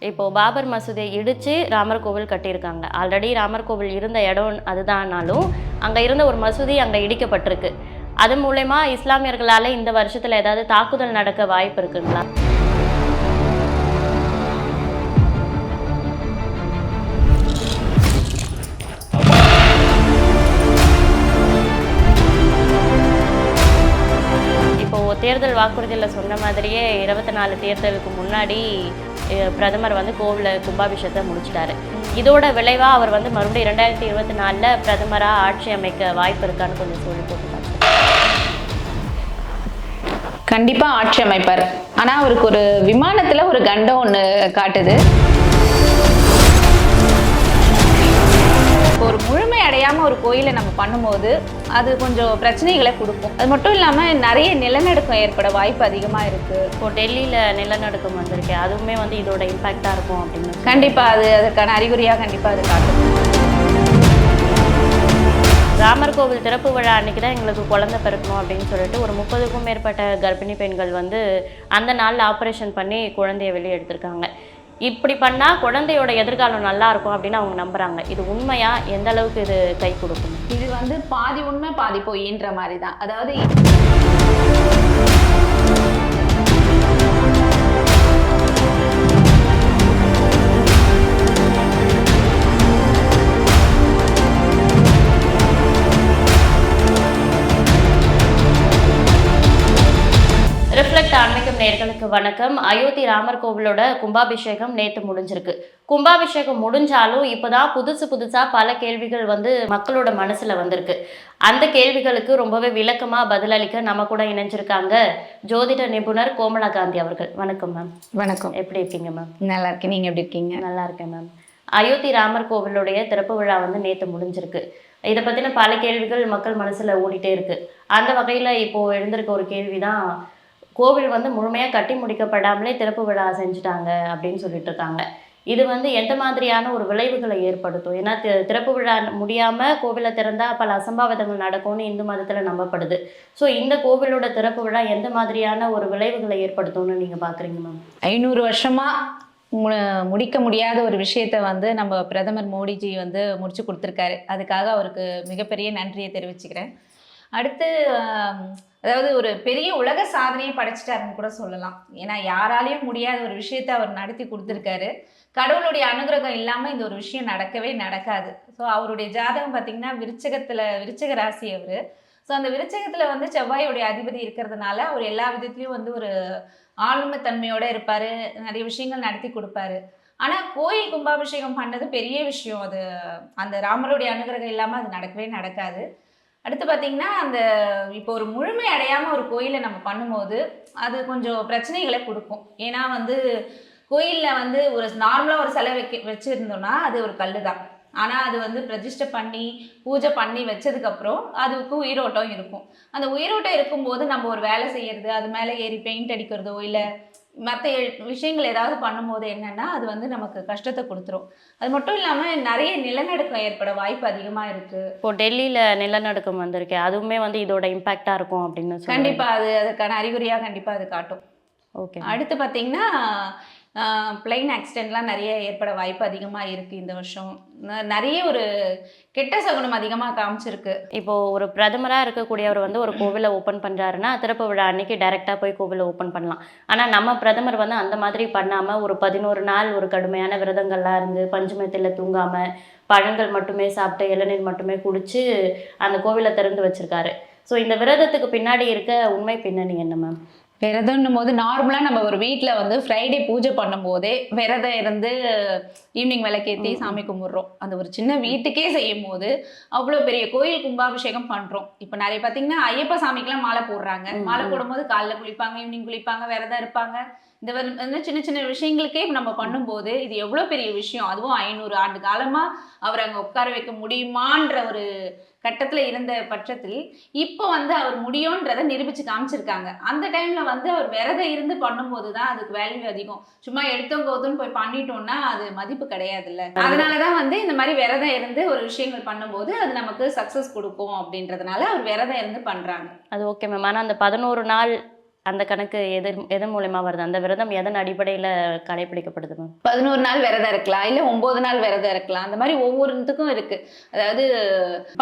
இப்போது பாபர் மசூதியை இடித்து ராமர் கோவில் கட்டியிருக்காங்க. ஆல்ரெடி ராமர் கோவில் இருந்த இடம் அதுதான்னாலும் அங்கே இருந்த ஒரு மசூதி அங்கே இடிக்கப்பட்டிருக்கு. அது மூலயமா இஸ்லாமியர்களால் இந்த வருஷத்தில் ஏதாவது தாக்குதல் நடக்க வாய்ப்பு இருக்குங்களா? தேர்தல் வாக்குறுதியில் சொன்ன மாதிரியே இருபத்தி நாலு தேர்தலுக்கு முன்னாடி பிரதமர் வந்து கோவில கும்பாபிஷேகத்தை முடிச்சிட்டாரு. இதோட விளைவா அவர் வந்து மறுபடியும் ரெண்டாயிரத்தி இருபத்தி நாலில் பிரதமராக ஆட்சி அமைக்க வாய்ப்பு இருக்கான்னு கொஞ்சம் சொல்லி போட்டு கண்டிப்பா ஆட்சி அமைப்பார். ஆனா அவருக்கு ஒரு விமானத்துல ஒரு கண்டம் ஒண்ணு காட்டுது. இப்போ ஒரு முழுமை அடையாம ஒரு கோயிலை நம்ம பண்ணும்போது அது கொஞ்சம் பிரச்சனைகளை கொடுக்கும். அது மட்டும் இல்லாம நிறைய நிலநடுக்கம் ஏற்பட வாய்ப்பு அதிகமா இருக்கு. இப்போ டெல்லியில் நிலநடுக்கம் வந்திருக்கு. அதுவுமே வந்து இதோட இம்பாக்டாக இருக்கும் அப்படின்னு கண்டிப்பா அது அதற்கான அறிகுறியா கண்டிப்பா அது காட்டும். ராமர் கோவில் திறப்பு விழா அன்னைக்கு தான் எங்களுக்கு குழந்தை பிறக்கணும் அப்படின்னு சொல்லிட்டு ஒரு முப்பதுக்கும் மேற்பட்ட கர்ப்பிணி பெண்கள் வந்து அந்த நாளில் ஆப்ரேஷன் பண்ணி குழந்தைய வெளியே எடுத்திருக்காங்க. இப்படி பண்ணால் குழந்தையோட எதிர்காலம் நல்லா இருக்கும் அப்படின்னு அவங்க நம்புறாங்க. இது உண்மையா? எந்த அளவுக்கு இது கை கொடுக்கும்? இது வந்து பாதி உண்மை பாதி பொய்ன்ற மாதிரி தான். அதாவது ரிஃப்ளெக்ட் ஆன்மீகம் நேர்களுக்கு வணக்கம். அயோத்தி ராமர் கோவிலோட கும்பாபிஷேகம் நேற்று முடிஞ்சிருக்கு. கும்பாபிஷேகம் முடிஞ்சாலும் இப்போதான் புதுசு புதுசாக பல கேள்விகள் வந்து மக்களோட மனசில் வந்திருக்கு. அந்த கேள்விகளுக்கு ரொம்பவே விளக்கமாக பதிலளிக்க நம்ம கூட இணைஞ்சிருக்காங்க ஜோதிட நிபுணர் கோமலா காந்தி அவர்கள். வணக்கம் மேம் வணக்கம். எப்படி இருக்கீங்க மேம் நல்லா இருக்கேன். நீங்க எப்படி இருக்கீங்க? நல்லா இருக்கேன் மேம் அயோத்தி ராமர் கோவிலுடைய திறப்பு விழா வந்து நேற்று முடிஞ்சிருக்கு. இதை பற்றின பல கேள்விகள் மக்கள் மனசில் ஓடிட்டே இருக்கு. அந்த வகையில் இப்போ எழுந்திருக்க ஒரு கேள்வி தான் கோவில் வந்து முழுமையாக கட்டி முடிக்கப்படாமலே திறப்பு விழா செஞ்சுட்டாங்க அப்படின்னு சொல்லிட்டு இருக்காங்க. இது வந்து எந்த மாதிரியான ஒரு விளைவுகளை ஏற்படுத்தும்? ஏன்னா திறப்பு விழா முடியாமல் கோவிலை திறந்தால் பல அசம்பாவிதங்கள் நடக்கும்னு இந்து மதத்தில் நம்பப்படுது. ஸோ இந்த கோவிலோட திறப்பு விழா எந்த மாதிரியான ஒரு விளைவுகளை ஏற்படுத்தும்னு நீங்கள் பார்க்குறீங்க மேம்? ஐநூறு வருஷமாக மு- முடிக்க முடியாத ஒரு விஷயத்த வந்து நம்ம பிரதமர் மோடிஜி வந்து முடிச்சு கொடுத்துருக்காரு. அதுக்காக அவருக்கு மிகப்பெரிய நன்றியை தெரிவிச்சுக்கிறேன். அடுத்து அதாவது ஒரு பெரிய உலக சாதனையை படைச்சிட்டாருன்னு கூட சொல்லலாம். ஏன்னா யாராலையும் முடியாத ஒரு விஷயத்த அவர் நடத்தி கொடுத்துருக்காரு. கடவுளுடைய அனுகிரகம் இல்லாமல் இந்த ஒரு விஷயம் நடக்கவே நடக்காது. ஸோ அவருடைய ஜாதகம் பார்த்தீங்கன்னா விருச்சகத்தில் விருச்சக ராசி அவர். ஸோ அந்த விருச்சகத்தில் வந்து செவ்வாயுடைய அதிபதி இருக்கிறதுனால அவர் எல்லா விதத்துலேயும் வந்து ஒரு ஆளுமைத்தன்மையோடு இருப்பார். நிறைய விஷயங்கள் நடத்தி கொடுப்பாரு. ஆனால் கோயில் கும்பாபிஷேகம் பண்ணது பெரிய விஷயம். அது அந்த ராமருடைய அனுகிரகம் இல்லாமல் அது நடக்கவே நடக்காது. அடுத்து பார்த்தீங்கன்னா அந்த இப்போ ஒரு முழுமை அடையாமல் ஒரு கோயிலை நம்ம பண்ணும்போது அது கொஞ்சம் பிரச்சனைகளை கொடுக்கும். ஏன்னா வந்து கோயிலில் வந்து ஒரு நார்மலாக ஒரு சிலை வைக்க வச்சுருந்தோம்னா அது ஒரு கல்லு தான். ஆனால் அது வந்து பிரதிஷ்டை பண்ணி பூஜை பண்ணி வச்சதுக்கப்புறம் அதுக்கு உயிரோட்டம் இருக்கும். அந்த உயிரோட்டம் இருக்கும்போது நம்ம ஒரு வேலை செய்யறது அது மேலே ஏறி பெயிண்ட் அடிக்கிறதோ இல்லை மற்ற விஷயங்கள் ஏதாவது பண்ணும்போது என்னன்னா அது வந்து நமக்கு கஷ்டத்தை கொடுத்துரும். அது மட்டும் இல்லாமல் நிறைய நிலநடுக்கம் ஏற்பட வாய்ப்பு அதிகமாக இருக்கு. இப்போ டெல்லியில் நிலநடுக்கம் வந்திருக்கு அதுவுமே வந்து இதோட இம்பாக்டாக இருக்கும் அப்படின்னு சொல்லி கண்டிப்பா அது அதுக்கான அறிகுறியாக கண்டிப்பா அது காட்டும். ஓகே. அடுத்து பார்த்தீங்கன்னா பிளைன் ஆக்சிடென்ட்லாம் நிறைய ஏற்பட வாய்ப்பு அதிகமாக இருக்குது இந்த வருஷம். நிறைய ஒரு கெட்ட சகுனம் அதிகமாக காமிச்சிருக்கு. இப்போது ஒரு பிரதமராக இருக்கக்கூடியவர் வந்து ஒரு கோவிலை ஓப்பன் பண்ணுறாருன்னா திறப்பு விழா அன்னைக்கு டைரெக்டாக போய் கோவிலை ஓப்பன் பண்ணலாம். ஆனால் நம்ம பிரதமர் வந்து அந்த மாதிரி பண்ணாமல் ஒரு பதினோரு நாள் ஒரு கடுமையான விரதங்கள்லாம் இருந்து பஞ்சுமத்தில் தூங்காமல் பழங்கள் மட்டுமே சாப்பிட்டு இளநீர் மட்டுமே குடித்து அந்த கோவிலை திறந்து வச்சுருக்காரு. ஸோ இந்த விரதத்துக்கு பின்னாடி இருக்க உண்மை பின்னணி என்ன மேம் விரதம்னும் போது நார்மலாக நம்ம ஒரு வீட்டில் வந்து ஃப்ரைடே பூஜை பண்ணும்போதே விரதம் இருந்து ஈவினிங் விளக்கேற்றி சாமி கும்பிட்றோம். அந்த ஒரு சின்ன வீட்டுக்கே செய்யும் போது அவ்வளோ பெரிய கோயில் கும்பாபிஷேகம் பண்ணுறோம் இப்போ நிறைய பார்த்தீங்கன்னா ஐயப்ப சாமிக்கெல்லாம் மாலை போடுறாங்க. மாலை. போடும்போது காலைல குளிப்பாங்க ஈவினிங் குளிப்பாங்க விரதம் இருப்பாங்க. இந்த இந்த சின்ன சின்ன விஷயங்களுக்கே நம்ம பண்ணும்போது இது எவ்வளோ பெரிய விஷயம்? அதுவும் ஐநூறு ஆண்டு காலமாக அவர் அங்கே உட்கார வைக்க முடியுமான்ற ஒரு கட்டத்தில் இருந்த பட்சத்தில் இப்போ வந்து அவர் முடியுன்றதை நிரூபித்து காமிச்சிருக்காங்க. அந்த டைமில் வந்து அவர் விரதம் இருந்து பண்ணும்போது தான் அதுக்கு வேல்யூ அதிகம். சும்மா எடுத்தோம் கோதுன்னு போய் பண்ணிட்டோம்னா அது மதிப்பு கிடையாதுல்ல. அதனாலதான் வந்து இந்த மாதிரி விரதம் இருந்து ஒரு விஷயங்கள் பண்ணும்போது அது நமக்கு சக்ஸஸ் கொடுக்கும் அப்படின்றதுனால அவர் விரதம் இருந்து பண்ணுறாங்க அது ஓகே மேம் ஆனால் அந்த பதினோரு நாள் அந்த கணக்கு எது எதன் மூலயமா வருது? அந்த விரதம் எதன் அடிப்படையில் கடைபிடிக்கப்படுது மேம் பதினோரு நாள் விரதம் இருக்கலாம் இல்லை ஒன்பது நாள் விரதம் இருக்கலாம். அந்த மாதிரி ஒவ்வொருத்துக்கும் இருக்கு. அதாவது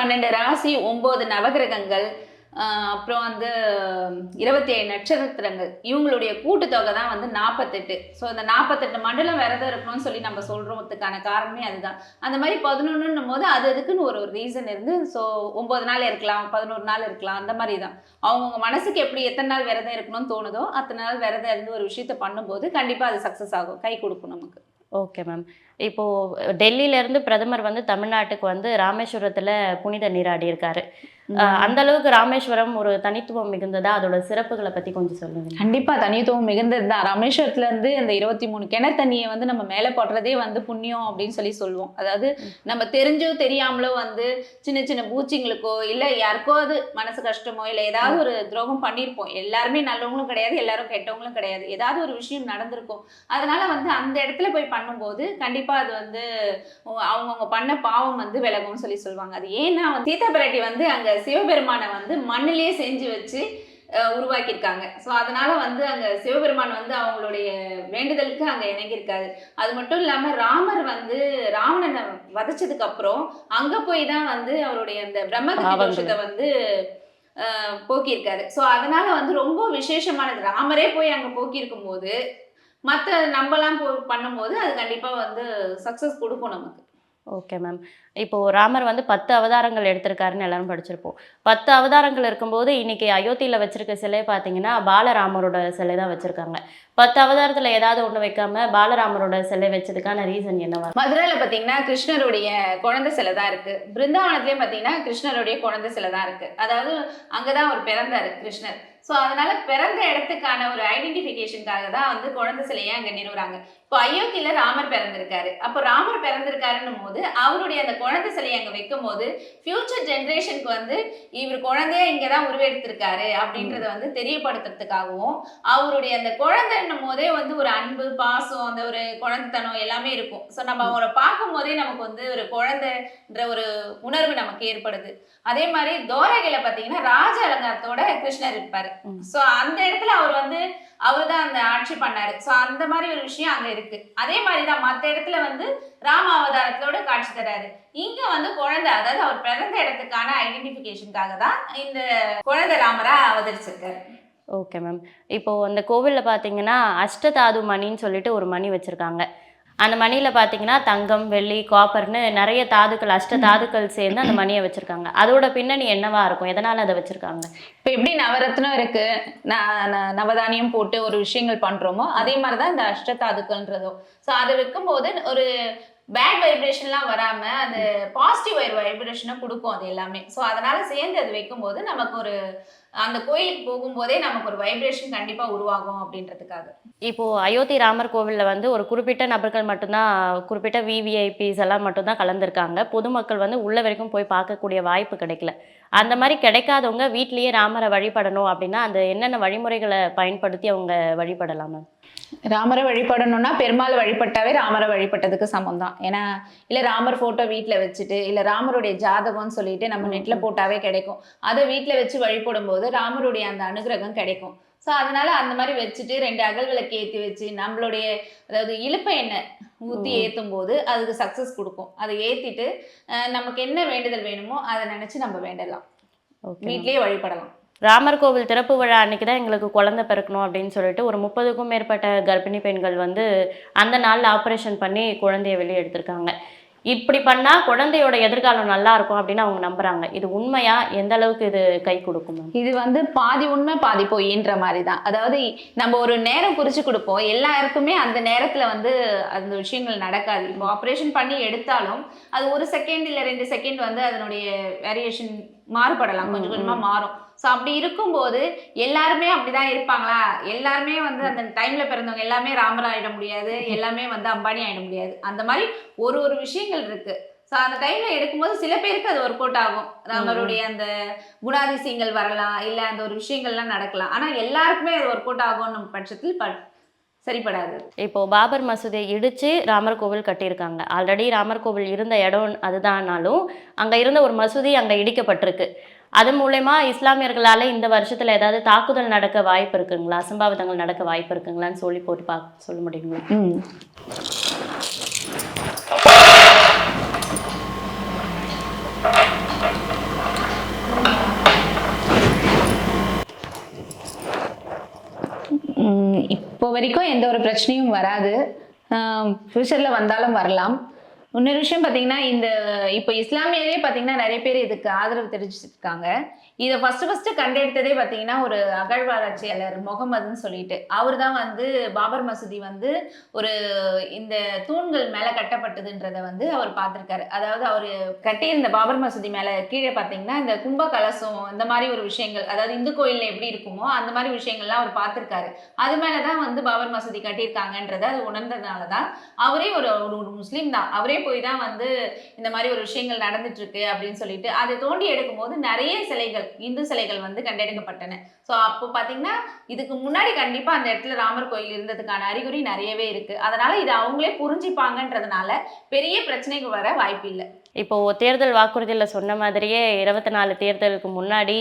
பன்னெண்டு ராசி ஒன்பது நவகிரகங்கள் அப்புறம் வந்து இருபத்தி ஏழு நட்சத்திரங்கள். இவங்களுடைய கூட்டுத்தொகை தான் வந்து நாற்பத்தெட்டு ஸோ அந்த நாற்பத்தெட்டு மண்டலம் விரதம் இருக்கணும்னு சொல்லி நம்ம சொல்கிறதுக்கான காரணமே அதுதான். அந்த மாதிரி பதினொன்றுன்னும் போது அது அதுக்குன்னு ஒரு ஒரு ரீசன் இருந்து ஸோ ஒம்பது நாள் இருக்கலாம் பதினோரு நாள் இருக்கலாம் அந்த மாதிரி தான். அவங்கவுங்க மனசுக்கு எப்படி எத்தனை நாள் விரதம் இருக்கணும்னு தோணுதோ அத்தனை நாள் விரதம் இருந்து ஒரு விஷயத்த பண்ணும்போது கண்டிப்பாக அது சக்ஸஸ் ஆகும் கை கொடுக்கும் நமக்கு. ஓகே மேம் இப்போது டெல்லியிலேருந்து பிரதமர் வந்து தமிழ்நாட்டுக்கு வந்து ராமேஸ்வரத்தில் புனித நீராடி இருக்காரு. அந்த அளவுக்கு ராமேஸ்வரம் ஒரு தனித்துவம் மிகுந்ததா அதோட சிறப்புகளை பத்தி கொஞ்சம் சொல்லுங்க. கண்டிப்பா தனித்துவம் மிகுந்தது தான் ராமேஸ்வரத்துல இருந்து இந்த இருபத்தி மூணு கிணறு தண்ணியை வந்து நம்ம மேலே போடுறதே வந்து புண்ணியம் அப்படின்னு சொல்லி சொல்லுவோம். அதாவது நம்ம தெரிஞ்சோ தெரியாமலோ வந்து சின்ன சின்ன பூச்சிங்களுக்கோ இல்லை யாருக்கோ அது மனசு கஷ்டமோ இல்லை ஏதாவது ஒரு துரோகம் பண்ணியிருப்போம். எல்லாருமே நல்லவங்களும் கிடையாது எல்லாரும் கெட்டவங்களும் கிடையாது. ஏதாவது ஒரு விஷயம் நடந்திருக்கும். அதனால வந்து அந்த இடத்துல போய் பண்ணும்போது கண்டிப்பா அது வந்து அவங்கவுங்க பண்ண பாவம் வந்து விலகும்னு சொல்லி சொல்லுவாங்க. அது ஏன்னா சீதா பிராட்டி வந்து அங்க சிவபெருமானை வந்து மண்ணிலேயே செஞ்சு வச்சு உருவாக்கியிருக்காங்க. ஸோ அதனால வந்து அங்க சிவபெருமான் வந்து அவங்களுடைய வேண்டுதலுக்கு அங்க இணங்கியிருக்காரு. அது மட்டும் இல்லாம ராமர் வந்து ராவணனை வதைச்சதுக்கு அப்புறம் அங்க போய் தான் வந்து அவருடைய அந்த பிரம்மகத்தி வந்து போக்கியிருக்காரு. ஸோ அதனால வந்து ரொம்ப விசேஷமானது. ராமரே போய் அங்க போக்கியிருக்கும் போது மற்ற நம்மலாம் போ பண்ணும்போது அது கண்டிப்பா வந்து சக்சஸ் கொடுக்கும் நமக்கு. ஓகே மேம் இப்போ ராமர் வந்து பத்து அவதாரங்கள் எடுத்திருக்காருன்னு எல்லாரும் படிச்சிருப்போம். பத்து அவதாரங்கள் இருக்கும்போது இன்னைக்கு அயோத்தியில வச்சிருக்க சிலை பார்த்தீங்கன்னா பாலராமரோட சிலை தான் வச்சிருக்காங்க. பத்து அவதாரத்துல ஏதாவது ஒண்ணு வைக்காம பாலராமரோட சிலை வச்சதுக்கான ரீசன் என்னவா? மதுரையில் பார்த்தீங்கன்னா கிருஷ்ணருடைய குழந்தை சிலை தான் இருக்கு. பிருந்தாவனத்துலேயும் பார்த்தீங்கன்னா கிருஷ்ணருடைய குழந்தை சிலை தான் இருக்கு. அதாவது அங்கதான் அவர் பிறந்தாரு கிருஷ்ணர். ஸோ அதனால பிறந்த இடத்துக்கான ஒரு ஐடென்டிஃபிகேஷனுக்காக தான் வந்து குழந்தை சிலையை அங்கே நிறுவுறாங்க. இப்போ அயோத்தியில ராமர் பிறந்திருக்காரு. அப்போ ராமர் பிறந்திருக்காருன்னும் போது அவருடைய அந்த குழந்தை சிலையை அங்கே வைக்கும் போது ஃபியூச்சர் ஜென்ரேஷனுக்கு வந்து இவர் குழந்தைய இங்கே தான் உருவெடுத்திருக்காரு அப்படின்றத வந்து தெரியப்படுத்துறதுக்காகவும் அவருடைய அந்த குழந்தைன்னும் போதே வந்து ஒரு அன்பு பாசம் அந்த ஒரு குழந்தைத்தனம் எல்லாமே இருக்கும். ஸோ நம்ம அவரை பார்க்கும் போதே நமக்கு வந்து ஒரு குழந்தைன்ற ஒரு உணர்வு நமக்கு ஏற்படுது. அதே மாதிரி தோரகையில பார்த்தீங்கன்னா ராஜ அலங்காரத்தோட கிருஷ்ணர் இருப்பாரு. ஸோ அந்த இடத்துல அவர் வந்து அவர் தான் அந்த ஆட்சி பண்ணாரு. ஸோ அந்த மாதிரி ஒரு விஷயம் அங்க இருக்கு. அதே மாதிரி தான் மற்ற இடத்துல வந்து ராம அவதாரத்தோட காட்சி தராரு. இங்க வந்து குழந்தை அதாவது அவர் பிறந்த இடத்துக்கான ஐடென்டிஃபிகேஷனுக்காக தான் இந்த குழந்தை ராமரா அவதரிச்சிருக்காரு. ஓகே மேம் இப்போ அந்த கோவில்ல பார்த்தீங்கன்னா அஷ்டதாது மணின்னு சொல்லிட்டு ஒரு மணி வச்சிருக்காங்க. அந்த மணியில பார்த்தீங்கன்னா தங்கம் வெள்ளி காப்பர்னு நிறைய தாதுக்கள் அஷ்ட தாதுக்கள் சேர்ந்து அந்த மணியை வச்சிருக்காங்க. அதோட பின்னணி என்னவா இருக்கும்? எதனால அதை வச்சிருக்காங்க? இப்போ எப்படி நவரத்னம் இருக்கு? ந- ந- நவதானியம் போட்டு ஒரு விஷயங்கள் பண்றோமோ அதே மாதிரி தான் இந்த அஷ்டதாதுக்கள்ன்றதும் ஸோ அதை வைக்கும்போது ஒரு பேட் வைப்ரேஷன்லாம் வராம அந்த பாசிட்டிவ் வைப்ரேஷனை கொடுக்கும் அது எல்லாமே. ஸோ அதனால சேர்ந்து அது வைக்கும்போது நமக்கு ஒரு அந்த கோயிலுக்கு போகும்போதே நமக்கு ஒரு வைப்ரேஷன் கண்டிப்பாக உருவாகும் அப்படின்றதுக்காக. இப்போது அயோத்தி ராமர் கோவிலில் வந்து ஒரு குறிப்பிட்ட நபர்கள் மட்டும்தான் குறிப்பிட்ட விவிஐபிஸ் எல்லாம் மட்டும்தான் கலந்துருக்காங்க. பொதுமக்கள் வந்து உள்ள வரைக்கும் போய் பார்க்கக்கூடிய வாய்ப்பு கிடைக்கல. அந்த மாதிரி கிடைக்காதவங்க வீட்லேயே ராமரை வழிபடணும் அப்படின்னா அந்த என்னென்ன வழிமுறைகளை பயன்படுத்தி அவங்க வழிபடலாம் மேம்? ராமரை வழிபடணும்னா பெருமாள் வழிபட்டாவே ராமரை வழிபட்டதுக்கு சமம் தான் ஏன்னா இல்ல ராமர் போட்டோ வீட்ல வச்சுட்டு இல்ல ராமருடைய ஜாதகம்னு சொல்லிட்டு நம்ம நெட்ல போட்டாவே கிடைக்கும். அதை வீட்ல வச்சு வழிபடும் போது ராமருடைய அந்த அனுகிரகம் கிடைக்கும். ஸோ அதனால அந்த மாதிரி வச்சுட்டு ரெண்டு அகல் விளக்கு ஏற்றி வச்சு நம்மளுடைய அதாவது இழுப்ப எண்ணெய் ஊற்றி. ஏற்றும் போது அதுக்கு சக்ஸஸ் கொடுக்கும். அதை ஏற்றிட்டு நமக்கு என்ன வேண்டுதல் வேணுமோ அதை நினச்சி நம்ம வேண்டலாம். வீட்லயே வழிபடலாம். ராமர் கோவில் திறப்பு விழா அன்னைக்கு தான் எங்களுக்கு குழந்தை பிறக்கணும் அப்படின்னு சொல்லிட்டு ஒரு முப்பதுக்கும் மேற்பட்ட கர்ப்பிணி பெண்கள் வந்து அந்த நாளில் ஆப்ரேஷன் பண்ணி குழந்தைய வெளியே எடுத்திருக்காங்க. இப்படி பண்ணால் குழந்தையோட எதிர்காலம் நல்லா இருக்கும் அப்படின்னு அவங்க நம்புறாங்க. இது உண்மையா? எந்த அளவுக்கு இது கை கொடுக்கும் இது வந்து பாதி உண்மை பாதி பொய்ன்ற மாதிரி தான் அதாவது நம்ம ஒரு நேரம் குறிச்சு கொடுப்போம். எல்லாருக்குமே அந்த நேரத்தில் வந்து அந்த விஷயங்கள் நடக்காது. இப்போ ஆப்ரேஷன் பண்ணி எடுத்தாலும் அது ஒரு செகண்ட் இல்லை ரெண்டு செகண்ட் வந்து அதனுடைய வேரியேஷன் மாறுபடலாம். கொஞ்சம் கொஞ்சமா மாறும். ஸோ அப்படி இருக்கும்போது எல்லாருமே அப்படிதான் இருப்பாங்களா? எல்லாருமே வந்து அந்த டைம்ல பிறந்தவங்க எல்லாமே ராமர் ஆயிட முடியாது. எல்லாமே வந்து அம்பானி ஆயிட முடியாது. அந்த மாதிரி ஒரு ஒரு விஷயங்கள் இருக்கு. ஸோ அந்த டைம்ல எடுக்கும்போது சில பேருக்கு அது ஒர்க் அவுட் ஆகும். ராமருடைய அந்த குணாதிசயங்கள் வரலாம். இல்ல அந்த ஒரு விஷயங்கள்லாம் நடக்கலாம். ஆனா எல்லாருக்குமே அது ஒர்க் அவுட் ஆகும்னு பட்சத்தில் ப- சரிப்படாது. இப்போ பாபர் மசூதியை இடிச்சு ராமர் கோவில் கட்டியிருக்காங்க. ஆல்ரெடி ராமர் கோவில் இருந்த இடம் அதுதான்னாலும் அங்க இருந்த ஒரு மசூதி அங்க இடிக்கப்பட்டிருக்கு. அது மூலயமா இஸ்லாமியர்களால இந்த வருஷத்துல ஏதாவது தாக்குதல் நடக்க வாய்ப்பு இருக்குங்களா? அசம்பாவிதங்கள் நடக்க வாய்ப்பு இருக்குங்களான்னு சொல்லி போட்டு பார்க்க சொல்ல முடியுங்களா? இப்போ வரைக்கும் எந்த ஒரு பிரச்சனையும் வராது. ஃப்யூச்சரில் வந்தாலும் வரலாம். இன்னொரு விஷயம் பார்த்தீங்கன்னா இந்த இப்போ இஸ்லாமியரே பார்த்தீங்கன்னா நிறைய பேர் இதுக்கு ஆதரவு தெரிவிச்சிருக்காங்க. இதை ஃபர்ஸ்ட் ஃபர்ஸ்ட் கண்டெடுத்ததே பார்த்தீங்கன்னா ஒரு அகழ்வாராய்ச்சியாளர் முகமதுன்னு சொல்லிட்டு. அவர் தான் வந்து பாபர் மசூதி வந்து ஒரு இந்த தூண்கள் மேலே கட்டப்பட்டதுன்றத வந்து அவர் பார்த்துருக்காரு. அதாவது அவர் கட்டியிருந்த பாபர் மசூதி மேலே கீழே பார்த்தீங்கன்னா இந்த கும்ப கலசம் இந்த மாதிரி ஒரு விஷயங்கள் அதாவது இந்து கோயிலில் எப்படி இருக்குமோ அந்த மாதிரி விஷயங்கள்லாம் அவர் பார்த்துருக்காரு. அது மேலே தான் வந்து பாபர் மசூதி கட்டியிருக்காங்கன்றதை அது உணர்ந்ததுனால தான் அவரே ஒரு ஒரு ஒரு முஸ்லீம் தான். அவரே போய் தான் வந்து இந்த மாதிரி ஒரு விஷயங்கள் நடந்துட்டு இருக்கு அப்படின்னு சொல்லிட்டு அதை தோண்டி எடுக்கும் போது நிறைய சிலைகள் இந்து சிலைகள் வந்து கண்டெடுக்கப்பட்டன. ஸோ அப்போ பார்த்தீங்கன்னா இதுக்கு முன்னாடி கண்டிப்பாக அந்த இடத்துல ராமர் கோயில் இருந்ததுக்கான அறிகுறி நிறையவே இருக்கு. அதனால இதை அவங்களே புரிஞ்சுப்பாங்கன்றதுனால பெரிய பிரச்சனைகள் வர வாய்ப்பு இல்லை. இப்போ தேர்தல் வாக்குறுதியில் சொன்ன மாதிரியே இருபத்தி நாலு தேர்தலுக்கு முன்னாடி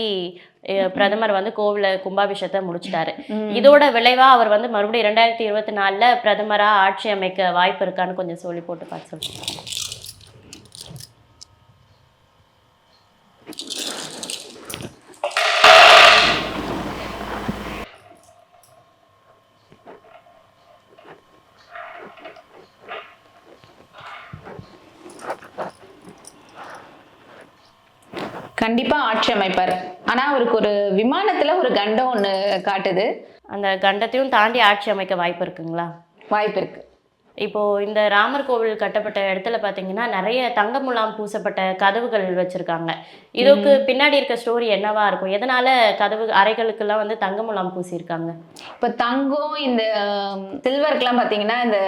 பிரதமர் வந்து கோவில கும்பாபிஷேகத்தை முடிச்சிட்டாரு. இதோட விளைவா அவர் வந்து மறுபடியும் இரண்டாயிரத்தி இருபத்தி நாலுல பிரதமரா ஆட்சி அமைக்க வாய்ப்பு இருக்கான்னு கொஞ்சம் சொல்லி போட்டு பார்த்து சொல்லுங்க. அமைப்பார். ஆனா அவருக்கு ஒரு விமானத்துல ஒரு கண்டம் ஒண்ணு காட்டுது. அந்த கண்டத்தையும் தாண்டி ஆட்சி அமைக்க வாய்ப்பு இருக்குங்களா? வாய்ப்பு இருக்கு. இப்போ இந்த ராமர் கோவில் கட்டப்பட்ட இடத்துல பாத்தீங்கன்னா நிறைய தங்க முலாம் பூசப்பட்ட கதவுகள் வச்சிருக்காங்க. இதுக்கு பின்னாடி இருக்க ஸ்டோரி என்னவா இருக்கும்? எதனால கதவு அறைகளுக்கெல்லாம் வந்து தங்க முலாம் பூசியிருக்காங்க? இப்ப தங்கம் இந்த சில்வருக்குலாம் பாத்தீங்கன்னா இந்த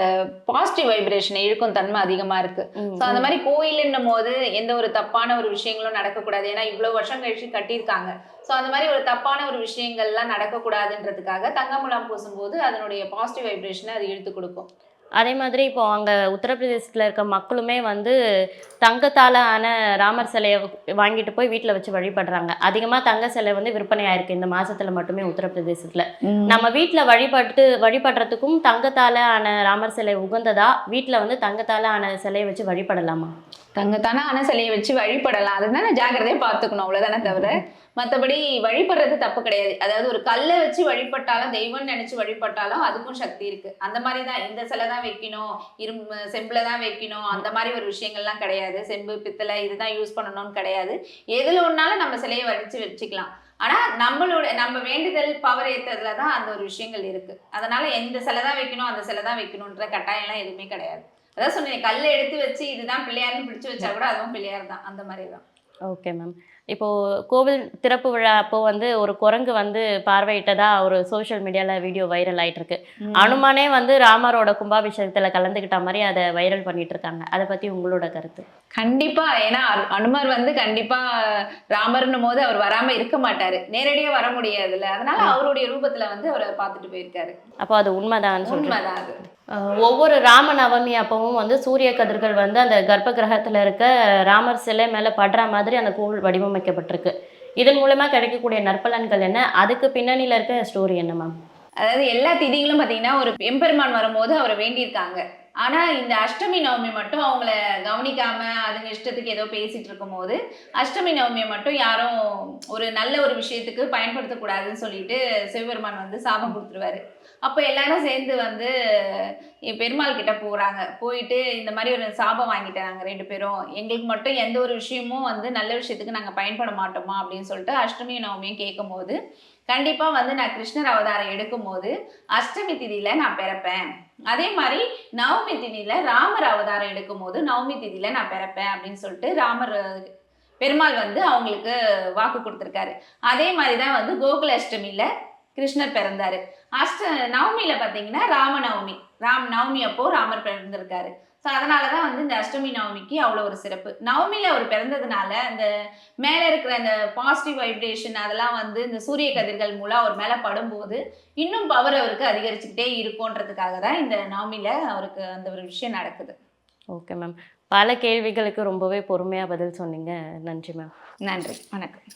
பாசிட்டிவ் வைப்ரேஷன் இழுக்கும் தன்மை அதிகமா இருக்கு. ஸோ அந்த மாதிரி கோயிலுன்னும் போது எந்த ஒரு தப்பான ஒரு விஷயங்களும் நடக்கக்கூடாது. ஏன்னா இவ்வளவு வருஷம் கழிச்சு கட்டியிருக்காங்க. ஸோ அந்த மாதிரி ஒரு தப்பான ஒரு விஷயங்கள்லாம் நடக்கக்கூடாதுன்றதுக்காக தங்கமுலாம் பூசும்போது அதனுடைய பாசிட்டிவ் வைப்ரேஷனை அது இழுத்து கொடுக்கும். அதே மாதிரி இப்போ அங்க உத்தரப்பிரதேசத்துல இருக்க மக்களுமே வந்து தங்கத்தால ஆன ராமர் சிலையை வாங்கிட்டு போய் வீட்ல வச்சு வழிபடுறாங்க. அதிகமா தங்க சிலை வந்து விற்பனை ஆயிருக்கு இந்த மாசத்துல மட்டுமே உத்தரப்பிரதேசத்துல. நம்ம வீட்ல வழிபட்டு வழிபடுறதுக்கும் தங்கத்தால ஆன ராமர் சிலை உகந்ததா? வீட்ல வந்து தங்கத்தால ஆன சிலையை வச்சு வழிபடலாமா? தங்கத்தான ஆன சிலையை வச்சு வழிபடலாம். அதுதானே ஜாக்கிரதையா பார்த்துக்கணும் அவ்வளவுதானே தவிர? மற்றபடி வழிபடுறது தப்பு கிடையாது. அதாவது ஒரு கல்லை வச்சு வழிபட்டாலும் தெய்வம்னு நினைச்சு வழிபட்டாலும் அதுக்கும் சக்தி இருக்கு. அந்த மாதிரி தான் இந்த சிலை தான் வைக்கணும் இரும்பு செம்புல தான் வைக்கணும் அந்த மாதிரி ஒரு விஷயங்கள்லாம் கிடையாது. செம்பு பித்தளை இதுதான் யூஸ் பண்ணணும்னு கிடையாது. எதுல ஒன்னாலும் நம்ம சிலையை வடிச்சு வச்சுக்கலாம். ஆனா நம்மளோட நம்ம வேண்டுதல் பவர் ஏத்துறதுல தான் அந்த ஒரு விஷயங்கள் இருக்கு. அதனால எந்த சிலை தான் வைக்கணும் அந்த சிலை தான் வைக்கணுன்ற கட்டாயம்லாம் எதுவுமே கிடையாது. அதான் சொன்னேன் கல்லை எடுத்து வச்சு இதுதான் பிள்ளையார்னு பிடிச்சு வச்சா கூட அதுவும் பிள்ளையார் தான். அந்த மாதிரி தான். ஓகே மேம் இப்போ கோவில் திறப்பு விழா அப்போ வந்து ஒரு குரங்கு வந்து பார்வையிட்டதா ஒரு சோஷியல் மீடியால வீடியோ வைரல் ஆயிட்டு இருக்கு அனுமானே வந்து ராமரோட கும்பாபிஷேகத்துல கலந்துக்கிட்ட மாதிரி அதை வைரல் பண்ணிட்டு இருக்காங்க அதை பத்தி உங்களோட கருத்து? கண்டிப்பா. ஏன்னா அனு- அனுமர் வந்து கண்டிப்பா ராமர்னும் போது அவர் வராம இருக்க மாட்டாரு. நேரடியா வர முடியாதுல்ல. அதனால அவருடைய ரூபத்துல வந்து அவரை பார்த்துட்டு போயிருக்காரு. அப்போ அது உண்மைதான் உண்மைதான் அது. ஒவ்வொரு ராம நவமி அப்பவும் வந்து சூரிய கதிர்கள் வந்து அந்த கர்ப்ப கிரகத்தில் இருக்க ராமர் சிலை மேலே படுற மாதிரி அந்த கோவில் வடிவமைக்கப்பட்டிருக்கு. இதன் மூலமாக கிடைக்கக்கூடிய நற்பலன்கள் என்ன? அதுக்கு பின்னணியில் இருக்க ஸ்டோரி என்ன மேம் அதாவது எல்லா திதிகளும் பார்த்தீங்கன்னா ஒரு எம்பெருமான் வரும்போது அவரை வேண்டியிருக்காங்க. ஆனா இந்த அஷ்டமி நவமி மட்டும் அவங்கள கவனிக்காம அதுங்க இஷ்டத்துக்கு ஏதோ பேசிட்டு இருக்கும்போது அஷ்டமி நவமியை மட்டும் யாரும் ஒரு நல்ல ஒரு விஷயத்துக்கு பயன்படுத்தக்கூடாதுன்னு சொல்லிட்டு சிவபெருமான் வந்து சாபம் கொடுத்துருவாரு. அப்போ எல்லாரும் சேர்ந்து வந்து என் பெருமாள் கிட்ட போகிறாங்க போயிட்டு இந்த மாதிரி ஒரு சாபம் வாங்கிட்டேன் ரெண்டு பேரும். எங்களுக்கு மட்டும் எந்த ஒரு விஷயமும் வந்து நல்ல விஷயத்துக்கு நாங்கள் பயன்பட மாட்டோமா அப்படின்னு சொல்லிட்டு அஷ்டமி நவமியும் கேட்கும் போது கண்டிப்பாக வந்து நான் கிருஷ்ணர் அவதாரம் எடுக்கும் போது அஷ்டமி திதியில நான் பிறப்பேன். அதே மாதிரி நவமி திதியில ராமர் அவதாரம் எடுக்கும்போது நவமி திதியில நான் பிறப்பேன் அப்படின்னு சொல்லிட்டு ராமர் பெருமாள் வந்து அவங்களுக்கு வாக்கு கொடுத்துருக்காரு. அதே மாதிரி தான் வந்து கோகுல அஷ்டமியில் கிருஷ்ணர் பிறந்தாரு. அஷ்ட நவமியில் பார்த்தீங்கன்னா ராமநவமி ராம் நவமி அப்போ ராமர் பிறந்திருக்காரு. ஸோ அதனால தான் வந்து இந்த அஷ்டமி நவமிக்கு அவ்வளோ ஒரு சிறப்பு. நவமியில் அவர் பிறந்ததுனால அந்த மேலே இருக்கிற அந்த பாசிட்டிவ் வைப்ரேஷன் அதெல்லாம் வந்து இந்த சூரிய கதிர்கள் மூலம் அவர் மேலே படும்போது இன்னும் பவர் அவருக்கு அதிகரிச்சுக்கிட்டே இருக்கும்ன்றதுக்காக தான் இந்த நவமியில் அவருக்கு அந்த ஒரு விஷயம் நடக்குது. ஓகே மேம் பல கேள்விகளுக்கு ரொம்பவே பொறுமையா பதில் சொன்னீங்க. நன்றி மேம் நன்றி. வணக்கம்.